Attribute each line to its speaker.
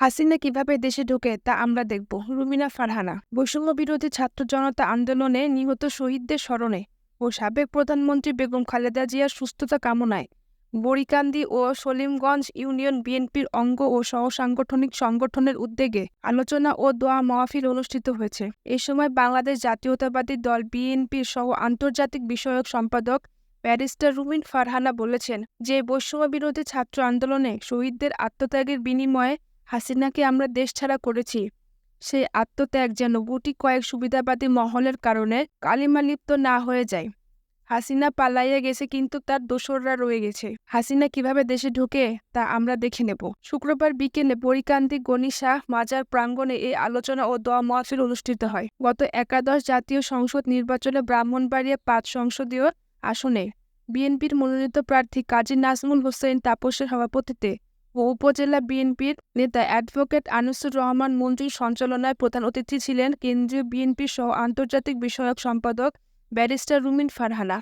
Speaker 1: হাসিনা কীভাবে দেশে ঢোকে তা আমরা দেখব। রুমিনা ফারহানা, বৈষম্য বিরোধী ছাত্র জনতা আন্দোলনে নিহত শহীদদের স্মরণে ও সাবেক প্রধানমন্ত্রী বেগম খালেদা জিয়ার সুস্থতা কামনায় বরিকান্দি ও সলিমগঞ্জ ইউনিয়ন বিএনপির অঙ্গ ও সহসাংগঠনিক সংগঠনের উদ্যোগে আলোচনা ও দোয়া মাহফিল অনুষ্ঠিত হয়েছে। এ সময় বাংলাদেশ জাতীয়তাবাদী দল বিএনপির সহ আন্তর্জাতিক বিষয়ক সম্পাদক ব্যারিস্টার রুমিন ফারহানা বলেছেন যে, বৈষম্য বিরোধী ছাত্র আন্দোলনে শহীদদের আত্মত্যাগের বিনিময়ে হাসিনাকে আমরা দেশ ছাড়া করেছি। সেই আত্মত্যাগ যেন গুটি কয়েক সুবিধাবাদী মহলের কারণে কালিমালিপ্ত না হয়ে যায়। হাসিনা পালাইয়া গেছে কিন্তু তার দোসররা রয়ে গেছে। হাসিনা কীভাবে দেশে ঢোকে তা আমরা দেখে নেব। শুক্রবার বিকেলে বরিকান্দি গনিশা মাজার প্রাঙ্গণে এই আলোচনা ও দোয়া মাহফিল অনুষ্ঠিত হয়। গত একাদশ জাতীয় সংসদ নির্বাচনে ব্রাহ্মণবাড়িয়া পাঁচ সংসদীয় আসনে বিএনপির মনোনীত প্রার্থী কাজী নাজমুল হোসেন তাপসের সভাপতিতে উপজেলা বিএনপির নেতা অ্যাডভোকেট আনিসুর রহমান মন্ত্রীর সঞ্চালনায় প্রধান অতিথি ছিলেন কেন্দ্রীয় বিএনপি সহ আন্তর্জাতিক বিষয়ক সম্পাদক ব্যারিস্টার রুমিন ফারহানা।